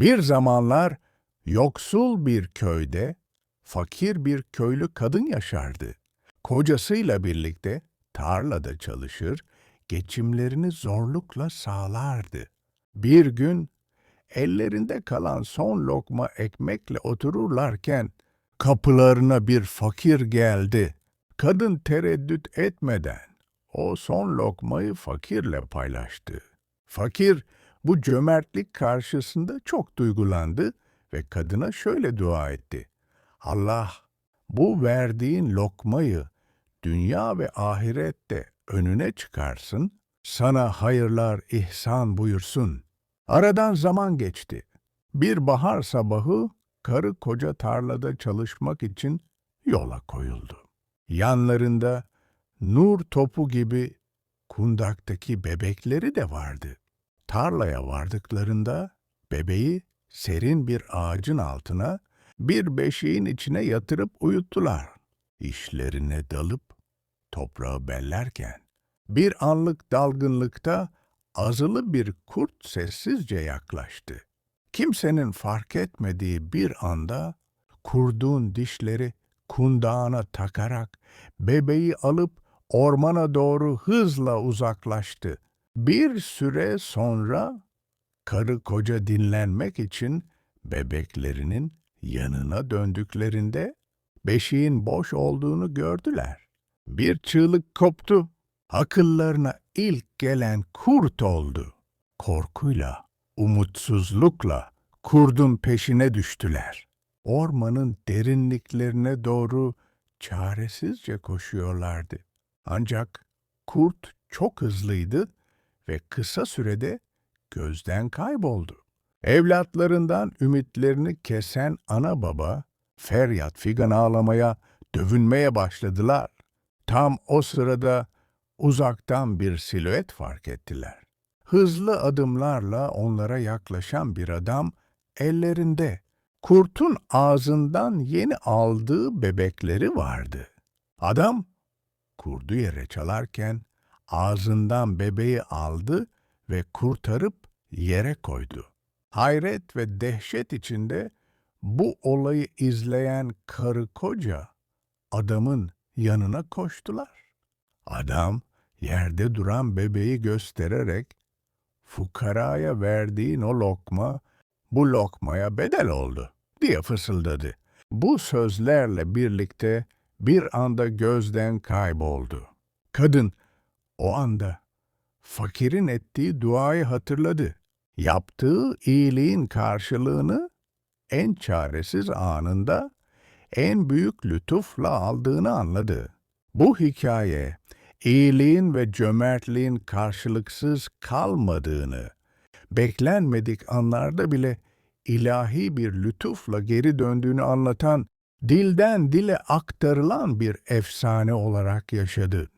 Bir zamanlar yoksul bir köyde fakir bir köylü kadın yaşardı. Kocasıyla birlikte tarlada çalışır, geçimlerini zorlukla sağlardı. Bir gün ellerinde kalan son lokma ekmekle otururlarken kapılarına bir fakir geldi. Kadın tereddüt etmeden o son lokmayı fakirle paylaştı. Fakir bu cömertlik karşısında çok duygulandı ve kadına şöyle dua etti. Allah bu verdiğin lokmayı dünya ve ahirette önüne çıkarsın, sana hayırlar ihsan buyursun. Aradan zaman geçti. Bir bahar sabahı karı koca tarlada çalışmak için yola koyuldu. Yanlarında nur topu gibi kundaktaki bebekleri de vardı. Tarlaya vardıklarında bebeği serin bir ağacın altına bir beşiğin içine yatırıp uyuttular. İşlerine dalıp toprağı bellerken bir anlık dalgınlıkta azılı bir kurt sessizce yaklaştı. Kimsenin fark etmediği bir anda kurdun dişleri kundağına takarak bebeği alıp ormana doğru hızla uzaklaştı. Bir süre sonra karı koca dinlenmek için bebeklerinin yanına döndüklerinde beşiğin boş olduğunu gördüler. Bir çığlık koptu. Akıllarına ilk gelen kurt oldu. Korkuyla, umutsuzlukla kurdun peşine düştüler. Ormanın derinliklerine doğru çaresizce koşuyorlardı. Ancak kurt çok hızlıydı ve kısa sürede gözden kayboldu. Evlatlarından ümitlerini kesen ana baba, feryat figan ağlamaya, dövünmeye başladılar. Tam o sırada uzaktan bir silüet fark ettiler. Hızlı adımlarla onlara yaklaşan bir adam, ellerinde kurtun ağzından yeni aldığı bebekleri vardı. Adam, kurdu yere çalarken ağzından bebeği aldı ve kurtarıp yere koydu. Hayret ve dehşet içinde bu olayı izleyen karı koca adamın yanına koştular. Adam yerde duran bebeği göstererek fukaraya verdiğin o lokma bu lokmaya bedel oldu diye fısıldadı. Bu sözlerle birlikte bir anda gözden kayboldu. Kadın o anda fakirin ettiği duayı hatırladı. Yaptığı iyiliğin karşılığını en çaresiz anında en büyük lütufla aldığını anladı. Bu hikaye iyiliğin ve cömertliğin karşılıksız kalmadığını, beklenmedik anlarda bile ilahi bir lütufla geri döndüğünü anlatan, dilden dile aktarılan bir efsane olarak yaşadı.